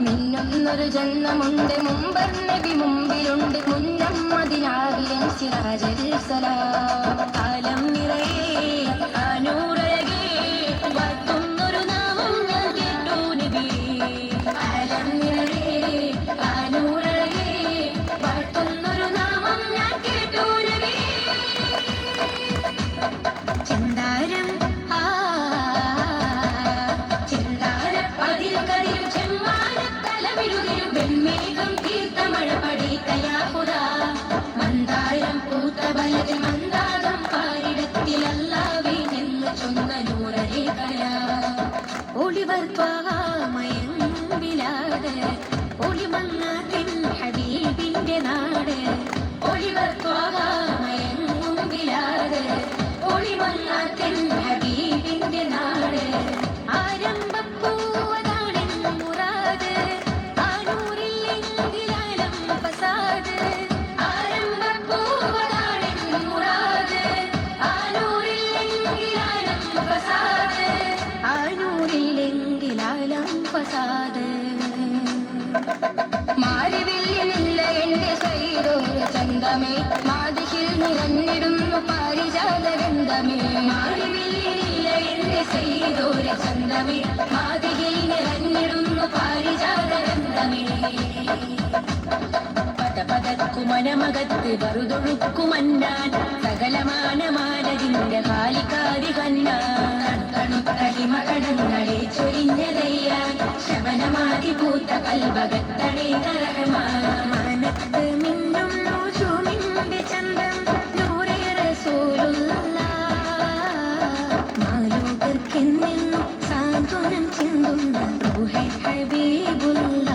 മിന്നുന്നൊരു ജന്മമുണ്ട്. മുമ്പർ നബി മുമ്പിലുണ്ട്. മുന്നം മദിനാവിലൻ സിറാജൽ സലാം. വെൺമേഘം തീർത്തമഴ മഴ പടീത്തയാഹുത മന്ദാരം പൂത്ത ബലതിൽ മന്ദാകം പാരിടത്തിലല്ലാവേ നിന്ന് ചൊന്ന നൂറേ കല. ഒളിവർ ത്വാമയമ്പിലാട് ഒളിമങ്ങാത്തിൻ ഹബീബിന്റെ നാട്. ഒളിവർ ത്വാമയമ്പിലാട് ഫസാദ് മാരിവില്ലിനില്ല എന്റെ സൈതോര ചന്തമേ മാതിഹിൽ നിറഞ്ഞിടുന്നു പാരിജാതഗന്ധമേ മാരിവില്ലിനില്ല എന്റെ സൈതോര ചന്തമേ മാതിഹിൽ പദപദക്കുമനമകത്ത് വറുതൊഴുക്കുമന്നാൻ സകലമാനമാനതിന്റെ കാലിക്കാതി കണ്ണാൻ. തണുത്തടിമ കടങ്ങളെ ചൊരിഞ്ഞതയ്യാൻ ശവനമാതി പൂത്ത കൽവകത്തടേ കരകമാനത്ത് മിന്നും നൂജുമിന്റെ ചന്തം സാന്ത്വനം ചിന്തുന്ന ഹബീബുല്ലാ